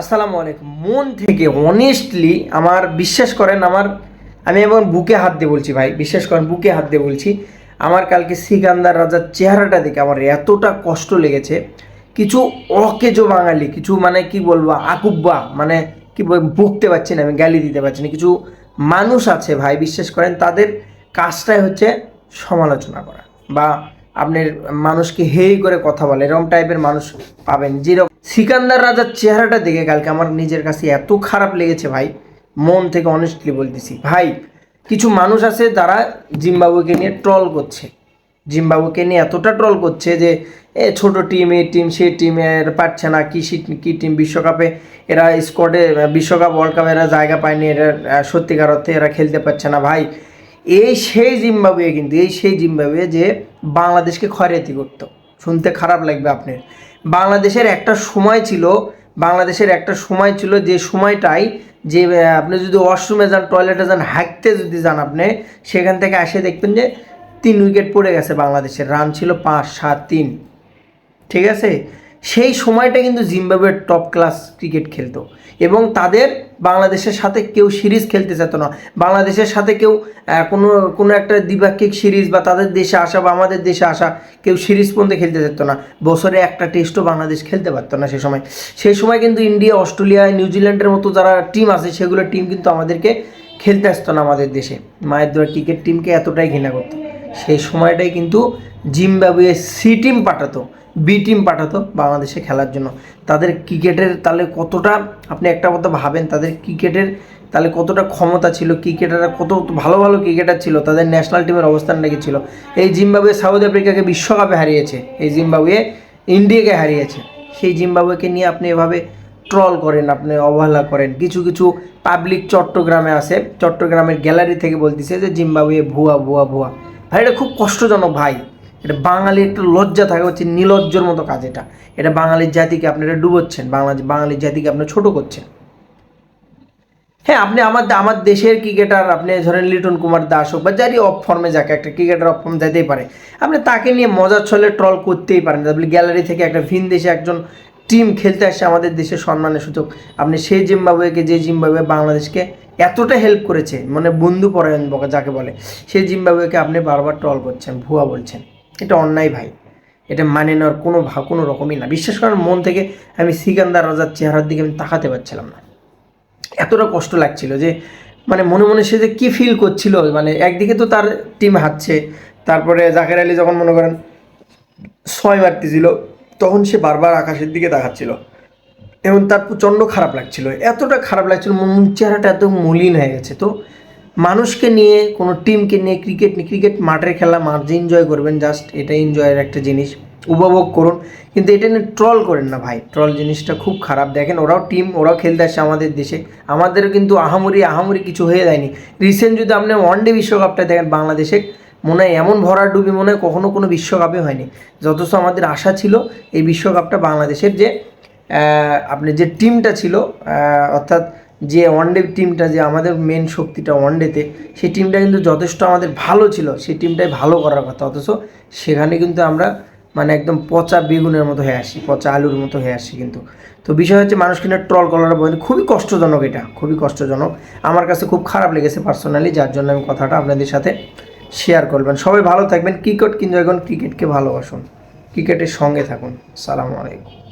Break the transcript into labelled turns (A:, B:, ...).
A: আসসালামু আলাইকুম। মন থেকে অনেস্টলি আমার বিশ্বাস করেন, আমার আমি এবং বুকে হাত দিয়ে বলছি ভাই, বিশ্বাস করেন, বুকে হাত দিয়ে বলছি, আমার কালকে সিকান্দার রাজার চেহারাটা দেখে আমার এতটা কষ্ট লেগেছে। কিছু অকেজো বাঙালি, কিছু মানে কি বলব, আকুব্বা মানে কি বকতে পারছি না, আমি গালি দিতে পারছি না। কিছু মানুষ আছে ভাই, বিশ্বাস করেন, তাদের কাজটাই হচ্ছে সমালোচনা করা বা আপনার মানুষকে হেই করে কথা বলে, এরকম টাইপের মানুষ পাবেন যেরকম সিকান্দার রাজার চেহারাটা দেখে কালকে আমার নিজের কাছে এত খারাপ লেগেছে ভাই। মন থেকে অনেস্টলি বলতেছি। ভাই, কিছু মানুষ আছে যারা জিম্বাবুকে নিয়ে ট্রল করছে। জিম্বাবুকে নিয়ে এতটা ট্রল করছে যে, এ ছোট টিম এই টিম সেই টিমের পাচ্ছে না, কী কি টিম বিশ্বকাপে এরা স্কোয়াডে বিশ্বকাপ ওয়ার্ল্ড কাপে এরা জায়গা পায়নি, এরা সত্যিকার অর্থে এরা খেলতে পারছে না। ভাই, এই সেই জিম্বাবুয়ে কিন্তু, এই সেই জিম্বাবুয়ে যে বাংলাদেশকে ক্ষয়রাতি করতো। শুনতে খারাপ লাগবে আপনার। বাংলাদেশের একটা সময় ছিল, বাংলাদেশের একটা সময় ছিল যে সময়টাই যে আপনি যদি ওয়াশরুমে যান, টয়লেটে যান হাঁকতে যদি যান আপনি, সেখান থেকে এসে দেখবেন যে তিন উইকেট পড়ে গেছে বাংলাদেশের। রান ছিল পাঁচ, সাত, তিন। ঠিক আছে? সেই সময়টা কিন্তু জিম্বাবুয়ের টপ ক্লাস ক্রিকেট খেলতো। এবং তাদের বাংলাদেশের সাথে কেউ সিরিজ খেলতে যেত না। বাংলাদেশের সাথে কেউ কোনো কোনো একটা দ্বিপাক্ষিক সিরিজ বা তাদের দেশে আসা বা আমাদের দেশে আসা কেউ সিরিজ পর্যন্ত খেলতে যেত না। বছরে একটা টেস্টও বাংলাদেশ খেলতে পারতো না সে সময়। সেই সময় কিন্তু ইন্ডিয়া, অস্ট্রেলিয়া নিউজিল্যান্ডের মতো যারা টিম আছে, সেগুলো টিম কিন্তু আমাদেরকে খেলতে আসতো না আমাদের দেশে। মায়ের দোয়া ক্রিকেট টিমকে এতটাই ঘৃণা করতো। সেই সময়টাই কিন্তু জিম্বাবুয়ে সি টিম পাঠাতো, বি টিম পাঠাতো বাংলাদেশে খেলার জন্য। তাদের ক্রিকেটের তাহলে কতটা আপনি একটা কথা ভাবেন, তাদের ক্রিকেটের তাহলে কতটা ক্ষমতা ছিল, ক্রিকেটাররা কত ভালো ভালো ক্রিকেটার ছিল, তাদের ন্যাশনাল টিমের অবস্থান রেখেছিল এই জিম্বাবুয়ে সাউথ আফ্রিকাকে বিশ্বকাপে হারিয়েছে, এই জিম্বাবুয়ে ইন্ডিয়াকে হারিয়েছে। সেই জিম্বাবুয়েকে নিয়ে আপনি এভাবে ট্রল করেন, আপনি অবহেলা করেন। কিছু কিছু পাবলিক চট্টগ্রামে আছে, চট্টগ্রামের গ্যালারি থেকে বলতেছে যে জিম্বাবুয়ে ভুয়া ভুয়া ভুয়া। ভাই, এটা খুব কষ্টজনক ভাই। এটা বাঙালির একটা লজ্জা থাকে, হচ্ছে নিলজ্জর মতো কাজ এটা। এটা বাঙালির জাতিকে আপনি এটা ডুবোচ্ছেন বাংলা বাঙালির জাতিকে আপনি ছোট করছেন। হ্যাঁ আপনি আমার আমার দেশের ক্রিকেটার, আপনি ধরেন লিটন কুমার দাস হোক বা যারই অফ ফর্মে যাকে, একটা ক্রিকেটার অফ ফর্মে যেতেই পারে। আপনি তাকে নিয়ে মজার ছলে ট্রল করতেই পারেন। আপনি গ্যালারি থেকে একটা ভিন দেশে একজন টিম খেলতে আসছে আমাদের দেশের সম্মানের সুযোগ আপনি সেই জিম্বাবুয়েকে, যে জিম্বাবুয়ে বাংলাদেশকে এতটা হেল্প করেছে মানে বন্ধু পরায়ণ বকা যাকে বলে। সেই জিম্বাবুয়েকে আপনি বারবার ট্রল করছেন, ভুয়া বলছেন। এটা অন্যায় ভাই। এটা মানে নেওয়ার কোনো ভা, কোনো রকমই না। বিশ্বাস করার মন থেকে আমি সিকান্দার রাজার চেহারার দিকে আমি তাকাতে পারছিলাম না। এতটা কষ্ট লাগছিল যে মানে মনে মনে সে যে কী ফিল করছিল মানে একদিকে তো তার টিম হারছে, তারপরে জাকের আলী যখন মনে করেন ছয় মারতেছিল, তখন সে বারবার আকাশের দিকে তাকাচ্ছিল। এবং তার প্রচণ্ড খারাপ লাগছিল। এতটা খারাপ লাগছিল চেহারাটা এত মলিন হয়ে গেছে। তো মানুষকে নিয়ে, কোনো টিমকে নিয়ে ক্রিকেট নিয়ে ক্রিকেট মাঠের খেলা, মাঠে এনজয় করবেন জাস্ট এটা এনজয়ের একটা জিনিস। উপভোগ করুন। কিন্তু এটা নিয়ে ট্রল করেন না ভাই। ট্রল জিনিসটা খুব খারাপ। দেখেন, ওরাও টিম ওরাও খেলতে আসছে আমাদের দেশে। আমাদেরও কিন্তু আহামরি আহামরি কিছু হয়ে যায়নি। রিসেন্ট যদি আপনি ওয়ান ডে বিশ্বকাপটা দেখেন বাংলাদেশে, মনে হয় এমন ভরার ডুবি, মনে হয় কখনো কোনো বিশ্বকাপে হয়নি। যথেষ্ট আমাদের আশা ছিল এই বিশ্বকাপটা বাংলাদেশের যে আপনি যে টিমটা ছিল অর্থাৎ যে ওয়ানডে টিমটা যে আমাদের মেন শক্তিটা ওয়ানডেতে সেই টিমটা কিন্তু যথেষ্ট আমাদের ভালো ছিল। সেই টিমটাই ভালো করার কথা। অথচ সেখানে কিন্তু আমরা মানে একদম পচা বেগুনের মতো হয়ে আসি, পচা আলুর মতো হয়ে আসি কিন্তু। তো বিষয় হচ্ছে মানুষ নিয়ে ট্রল করার বলতে খুবই কষ্টজনক এটা, খুবই কষ্টজনক। আমার কাছে খুব খারাপ লেগেছে পার্সোনালি যার জন্য আমি কথাটা আপনাদের সাথে শেয়ার করবেন। সবাই ভালো থাকবেন ক্রিকেট কিন্তু এখন ক্রিকেটকে ভালোবাসুন। ক্রিকেটের সঙ্গে থাকুন। সালামু আলাইকুম।